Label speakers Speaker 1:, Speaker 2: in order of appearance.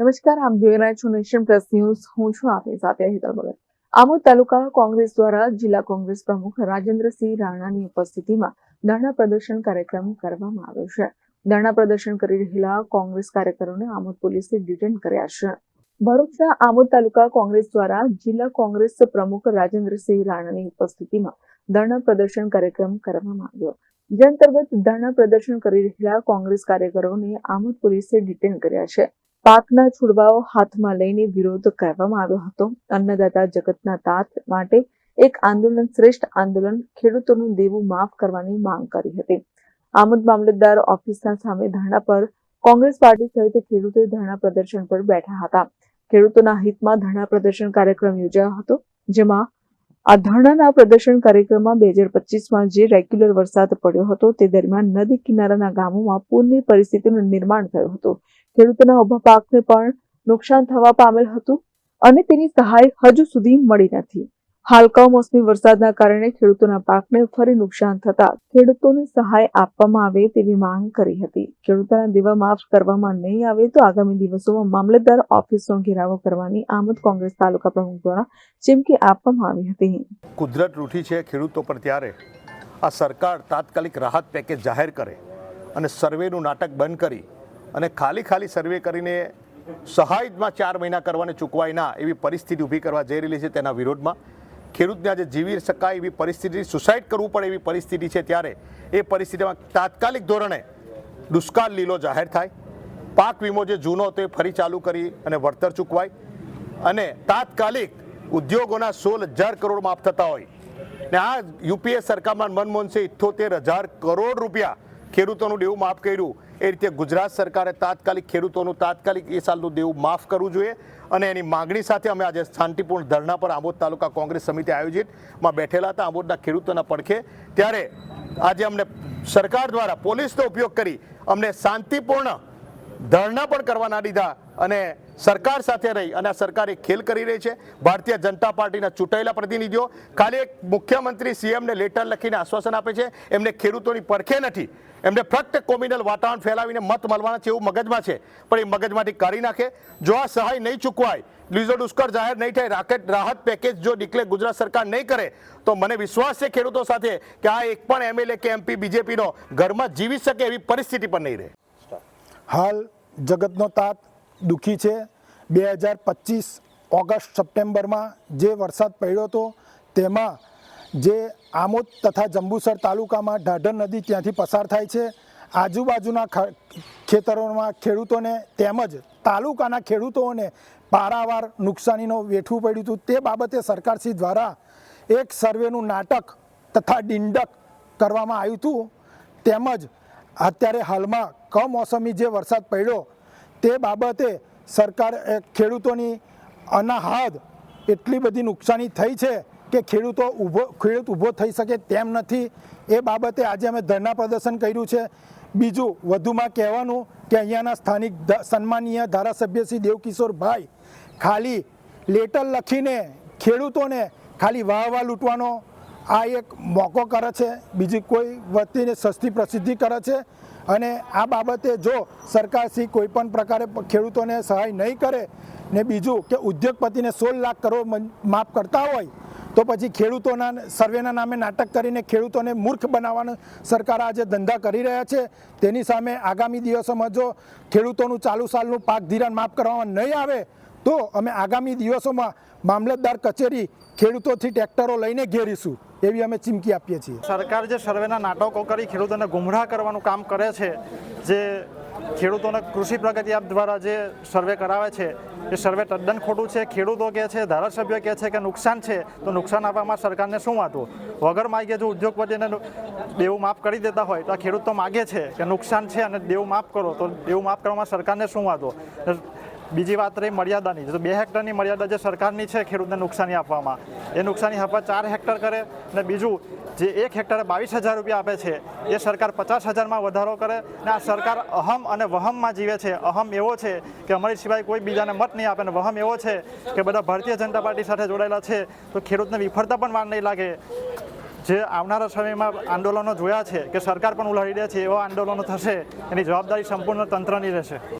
Speaker 1: નમસ્કાર, આપ જોઈ રહ્યા છો નેશન પ્લસ ન્યૂઝ. હું છું આપની સાથે હેતલ ભગત. આમોદ તાલુકા કોંગ્રેસ દ્વારા જિલ્લા કોંગ્રેસ પ્રમુખ રાજેન્દ્રસિંહ રાણાની ઉપસ્થિતિમાં ધરણા પ્રદર્શન કાર્યક્રમ કરવામાં આવ્યો છે. ધરણા પ્રદર્શન કરી રહેલા કોંગ્રેસ કાર્યકરોને આમોદ પોલીસે ડિટેન કર્યા છે. ભરૂચના આમોદ તાલુકા કોંગ્રેસ દ્વારા જિલ્લા કોંગ્રેસ પ્રમુખ રાજેન્દ્રસિંહ રાણાની ઉપસ્થિતિમાં ધરણા પ્રદર્શન કાર્યક્રમ કરવામાં આવ્યો. જે અંતર્ગત ધરણા પ્રદર્શન કરી રહેલા કોંગ્રેસ કાર્યકરોને આમોદ પોલીસે ડિટેન કર્યા છે. પાકના છોડવાઓ હાથમાં લઈને વિરોધ કરવામાં આવ્યો હતો. અન્નદાતા જગતના તાત માટે એક આંદોલન, શ્રેષ્ઠ આંદોલન ખેડૂતોનું દેવું માફ કરવાની માંગ કરી હતી. આમોદ મામલતદાર ઓફિસના સામે ધરણા પર કોંગ્રેસ પાર્ટી સહિત ખેડૂતોએ ધરણા પ્રદર્શન પર બેઠા હતા. ખેડૂતોના હિતમાં ધરણા પ્રદર્શન કાર્યક્રમ યોજાયો હતો, જેમાં આ ધરણાના પ્રદર્શન કાર્યક્રમમાં બે હજાર પચીસમાં જે રેગ્યુલર વરસાદ પડ્યો હતો, તે દરમિયાન નદી કિનારાના ગામોમાં પૂરની પરિસ્થિતિનું નિર્માણ થયું હતું. ખેડૂતોના ઊભા પાકને પણ નુકસાન થવા પામેલ હતું અને તેની સહાય હજુ સુધી મળી નથી. હાલ કમોસમી વરસાદના કારણે ખેડૂતોના પાકને ફરી નુકસાન થતા ખેડૂતોને સહાય આપવામાં આવે તેવી માંગ કરી હતી. ખેડૂતોના દેવા માફ કરવામાં નહીં આવે તો આગામી દિવસોમાં મામલતદાર ઓફિસનો ઘેરાવો કરવાની આમદ કોંગ્રેસ તાલુકા પ્રમુખ દ્વારા ચીમકી આપવામાં આવી હતી.
Speaker 2: કુદરત રૂઠી છે ખેડૂતો પર ત્યારે. આ સરકાર તાત્કાલિક રાહત પેકેજ જાહેર કરે અને સર્વેનું નાટક બંધ કરી અને ખાલી ખાલી સર્વે કરીને સહાયમાં ચાર મહિના કરવાને ચૂકવાય ના એવી પરિસ્થિતિ ઊભી કરવા જઈ રહેલી છે તેના વિરોધમાં. ખેડૂતને આજે જીવી શકાય એવી પરિસ્થિતિ સુસાઇડ કરવું પડે એવી પરિસ્થિતિ છે ત્યારે એ પરિસ્થિતિમાં તાત્કાલિક ધોરણે દુષ્કાળ લીલો જાહેર થાય. પાક વીમો જે જૂનો હતો એ ફરી ચાલુ કરી અને વળતર ચૂકવાય. અને તાત્કાલિક ઉદ્યોગોના સોળ હજાર કરોડ માફ થતા હોય. ને આ યુપીએ સરકારમાં મનમોહન સિંહ ઇઠ્ઠોતેર હજાર કરોડ રૂપિયા ખેડૂતોનું દેવું માફ કર્યું. એ રીતે ગુજરાત સરકારે તાત્કાલિક ખેડૂતોનું તાત્કાલિક એ સાલનું દેવું માફ કરવું જોઈએ અને એની માગણી સાથે અમે આજે શાંતિપૂર્ણ ધરણા પર આંબોદ તાલુકા કોંગ્રેસ સમિતિ આયોજિતમાં બેઠેલા હતા આંબોદના ખેડૂતોના પડખે. ત્યારે આજે અમને સરકાર દ્વારા પોલીસનો ઉપયોગ કરી અમને શાંતિપૂર્ણ ધરણા પણ કરવા ના દીધા અને સરકાર સાથે રહી અને આ સરકાર ખેલ કરી રહી છે. ભારતીય જનતા પાર્ટીના ચૂંટાયેલા પ્રતિનિધિઓ ખાલી એક મુખ્યમંત્રી સીએમને લેટર લખીને આશ્વાસન આપે છે. એમને ખેડૂતોની પડખે નથી. એમને ફક્ત કોમ્યુનલ વાતાવરણ ફેલાવીને મત મળવાના છે એવું મગજમાં છે. પણ એ મગજમાંથી કાઢી નાખે. જો આ સહાય નહીં ચૂકવાય, લીઝો દુષ્કર જાહેર નહીં થાય, રાકેટ, રાહત પેકેજ જો ડિક્લેર ગુજરાત સરકાર નહીં કરે, તો મને વિશ્વાસ છે ખેડૂતો સાથે કે આ એક પણ એમએલએ કે એમપી, બીજેપીનો ઘરમાં જીવી શકે એવી પરિસ્થિતિ પણ નહીં રહે.
Speaker 3: હાલ જગતનો તાત દુઃખી છે. બે હજાર પચીસ ઓગસ્ટ સપ્ટેમ્બરમાં જે વરસાદ પડ્યો હતો, તેમાં જે આમોદ તથા જંબુસર તાલુકામાં ઢાઢર નદી ત્યાંથી પસાર થાય છે. આજુબાજુના ખેતરોમાં ખેડૂતોને તેમજ તાલુકાના ખેડૂતોને પારાવાર નુકસાનીનો વેઠવું પડ્યું હતું. તે બાબતે સરકારશ્રી દ્વારા એક સર્વેનું નાટક તથા ડિંડક કરવામાં આવ્યું હતું. તેમજ અત્યારે હાલમાં કમોસમી જે વરસાદ પડ્યો, તે બાબતે સરકાર ખેડૂતોની અનાહદ એટલી બધી નુકસાની થઈ છે કે ખેડૂતો ઊભો, ખેડૂત ઊભો થઈ શકે તેમ નથી. એ બાબતે આજે અમે ધરના પ્રદર્શન કર્યું છે. બીજું વધુમાં કહેવાનું કે અહીંયાના સ્થાનિક સન્માનીય ધારાસભ્ય શ્રી દેવકિશોરભાઈ ખાલી લેટર લખીને ખેડૂતોને ખાલી વાહ વાહ લૂંટવાનો આ એક મોકો કરે છે, બીજી કોઈ વસ્તીને સસ્તી પ્રસિદ્ધિ કરે છે અને આ બાબતે જો સરકારશ્રી કોઈ પણ પ્રકારે ખેડૂતોને સહાય નહીં કરે ને બીજું કે ઉદ્યોગપતિને સોળ લાખ કરોડ માફ કરતા હોય, તો પછી ખેડૂતોના સર્વેના નામે નાટક કરીને ખેડૂતોને મૂર્ખ બનાવવાનો સરકાર આજે ધંધા કરી રહ્યા છે. તેની સામે આગામી દિવસોમાં જો ખેડૂતોનું ચાલુ સાલનું પાક ધિરાણ માફ કરવામાં નહીં આવે, તો અમે આગામી દિવસોમાં મામલતદાર કચેરી ખેડૂતોથી ટ્રેક્ટરો લઈને ઘેરીશું. એવી અમે ચીમકી આપીએ છીએ.
Speaker 4: સરકાર જે સર્વેના નાટકો કરી, ખેડૂતોને ગુમરાહ કરવાનું કામ કરે છે, જે ખેડૂતોને કૃષિ પ્રગતિ એપ દ્વારા જે સર્વે કરાવે છે, એ સર્વે તદ્દન ખોટું છે. ખેડૂતો કહે છે, ધારાસભ્ય કહે છે કે નુકસાન છે, તો નુકસાન આપવામાં સરકારને શું વાંધો? વગર માગે જો ઉદ્યોગપતિને દેવું માફ કરી દેતા હોય, તો આ ખેડૂત તો માગે છે કે નુકસાન છે અને દેવું માફ કરો, તો દેવું માફ કરવામાં સરકારને શું વાંધો? બીજી વાત રહી મર્યાદાની. તો બે હેક્ટરની મર્યાદા જે સરકારની છે ખેડૂતને નુકસાની આપવામાં, એ નુકસાની આપવા ચાર હેક્ટર કરે અને બીજું જે એક હેક્ટરે બાવીસ હજાર રૂપિયા આપે છે, એ સરકાર પચાસ હજારમાં વધારો કરે અને આ સરકાર અહમ અને વહમમાં જીવે છે. અહમ એવો છે કે અમારી સિવાય કોઈ બીજાને મત નહીં આપે અને વહમ એવો છે કે બધા ભારતીય જનતા પાર્ટી સાથે જોડાયેલા છે તો ખેડૂતને વિફળતા પણ વાર નહીં લાગે. જે આવનારા સમયમાં આંદોલનો જોયા છે કે સરકાર પણ ઉલાડી દે છે, એવા આંદોલનો થશે, એની જવાબદારી સંપૂર્ણ તંત્રની રહેશે.